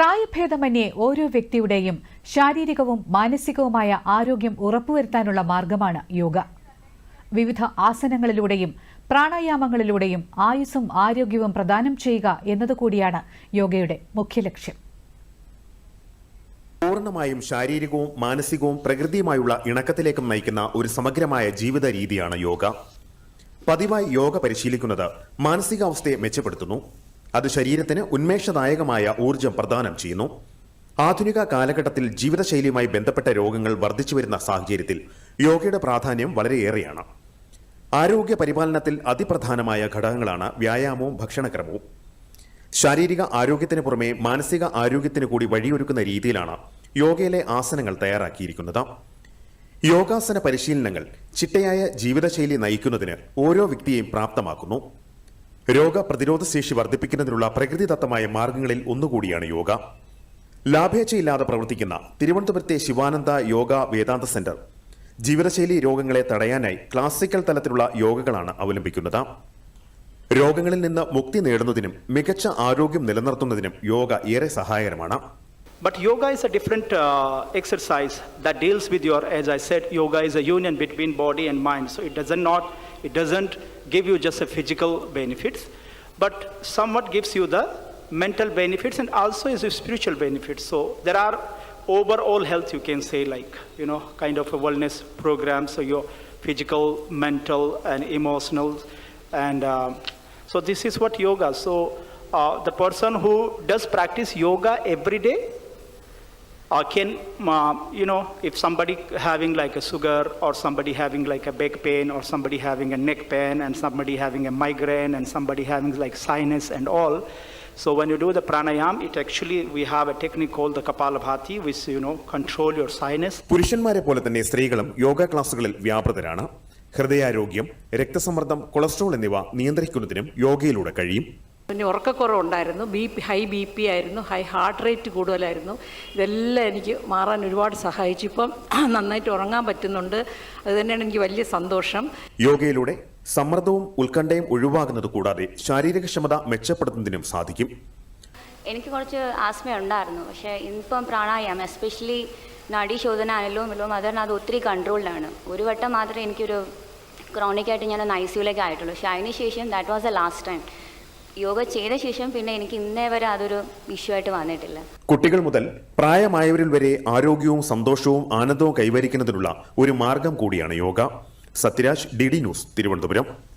പ്രായഭേദമന്യേ ഓരോ വ്യക്തിയുടെയും ശാരീരികവും മാനസികവുമായ ആരോഗ്യം ഉറപ്പുവരുത്താനുള്ള മാർഗമാണ് യോഗ. വിവിധ ആസനങ്ങളിലൂടെയും പ്രാണായാമങ്ങളിലൂടെയും ആയുസ്സും ആരോഗ്യവും പ്രദാനം ചെയ്യുക എന്നതുകൂടിയാണ് യോഗയുടെ മുഖ്യ ലക്ഷ്യം. പൂർണമായും ശാരീരികവും മാനസികവും പ്രകൃതിയുമായുള്ള ഇണക്കത്തിലേക്കും നയിക്കുന്ന ഒരു സമഗ്രമായ ജീവിത രീതിയാണ് യോഗ. പതിവായി യോഗ പരിശീലിക്കുന്നത് മാനസികാവസ്ഥയെ മെച്ചപ്പെടുത്തുന്നു. അത് ശരീരത്തിന് ഉന്മേഷദായകമായ ഊർജം പ്രദാനം ചെയ്യുന്നു. ആധുനിക കാലഘട്ടത്തിൽ ജീവിതശൈലിയുമായി ബന്ധപ്പെട്ട രോഗങ്ങൾ വർദ്ധിച്ചു വരുന്ന സാഹചര്യത്തിൽ യോഗയുടെ പ്രാധാന്യം വളരെയേറെയാണ്. ആരോഗ്യ പരിപാലനത്തിൽ അതിപ്രധാനമായ ഘടകങ്ങളാണ് വ്യായാമവും ഭക്ഷണക്രമവും. ശാരീരിക ആരോഗ്യത്തിന് പുറമെ മാനസിക ആരോഗ്യത്തിന് കൂടി വഴിയൊരുക്കുന്ന രീതിയിലാണ് യോഗയിലെ ആസനങ്ങൾ തയ്യാറാക്കിയിരിക്കുന്നത്. യോഗാസന പരിശീലനങ്ങൾ ചിട്ടയായ ജീവിതശൈലി നയിക്കുന്നതിന് ഓരോ വ്യക്തിയെയും പ്രാപ്തമാക്കുന്നു. രോഗപ്രതിരോധ ശേഷി വർദ്ധിപ്പിക്കുന്നതിനുള്ള പ്രകൃതിദത്തമായ മാർഗങ്ങളിൽ ഒന്നുകൂടിയാണ് യോഗ. ലാഭേച്ഛയില്ലാതെ പ്രവർത്തിക്കുന്ന തിരുവനന്തപുരത്തെ ശിവാനന്ദ യോഗ വേദാന്ത സെന്റർ. ജീവിതശൈലി രോഗങ്ങളെ തടയാനായി ക്ലാസിക്കൽ തലത്തിലുള്ള യോഗകളാണ് അവലംബിക്കുന്നത്. രോഗങ്ങളിൽ നിന്ന് മുക്തി നേടുന്നതിനും മികച്ച ആരോഗ്യം നിലനിർത്തുന്നതിനും യോഗ ഏറെ സഹായകരമാണ്. But yoga is a different uh, exercise that deals with your, as I said, yoga is a union between body and mind. So it doesn't not, it doesn't give you just a physical benefits, but somewhat gives you the mental benefits and also is a spiritual benefits. So there are overall health, you can say, like you know, kind of a wellness program. So your physical, mental, and emotional, and um, so this is what yoga. So uh, the person who does practice yoga every day uh, can uh, you know if somebody having like a sugar or somebody having like a back pain or somebody having a neck pain and somebody having a migraine and somebody having like sinus and all so when you do the pranayam it actually we have a technique called the kapalabhati which you know control your sinus പുരുഷന്മാരെ പോലെ തന്നെ സ്ത്രീകളും യോഗ ക്ലാസുകളിൽ വ്യാപൃതരാണ് ഹൃദയാരോഗ്യം രക്തസമ്മർദ്ദം cholesterol എന്നിവ നിയന്ത്രിക്കുന്നതിനും യോഗയിലൂടെ കഴിയും പിന്നെ ഉറക്കക്കുറവുണ്ടായിരുന്നു. B P high B P ആയിരുന്നു. ഹൈ ഹാർട്ട് റേറ്റ് കൂടുതലായിരുന്നു. ഇതെല്ലാം എനിക്ക് മാറാൻ ഒരുപാട് സഹായിച്ചു. ഇപ്പം നന്നായിട്ട് ഉറങ്ങാൻ പറ്റുന്നുണ്ട്. അത് തന്നെയാണ് എനിക്ക് വലിയ സന്തോഷം. യോഗയിലൂടെ സമ്മർദ്ദവും ഉത്കണ്ഠയും ഒഴിവാകുന്നത് കൂടാതെ ശാരീരികക്ഷമത മെച്ചപ്പെടുത്തുന്നതിനും സാധിക്കും. എനിക്ക് കുറച്ച് ആസ്മ ഉണ്ടായിരുന്നു പക്ഷേ ഇപ്പം പ്രാണായാമം എസ്പെഷ്യലി നാഡീശോധന അനുലോം വിലോം അതാണ് അത് ഒത്തിരി കൺട്രോളിലാണ് ഒരു വട്ടം മാത്രമേ എനിക്കൊരു ക്രോണിക്കായിട്ട് ഞാൻ ഒന്ന് ഐ സിയുലേക്ക് ആയിട്ടുള്ളൂ. പക്ഷേ അതിനുശേഷം that was a last time yoga ചെയ്ത ശേഷം പിന്നെ എനിക്ക് ഇന്നേ വരെ അതൊരു ഇഷ്യൂ ആയിട്ട് വന്നിട്ടില്ല. കുട്ടികൾ മുതൽ പ്രായമായവരിൽ വരെ ആരോഗ്യവും സന്തോഷവും ആനന്ദവും കൈവരിക്കുന്നതിനുള്ള ഒരു മാർഗം കൂടിയാണ് yoga. Sathyaraj D D news Thiruvananthapuram.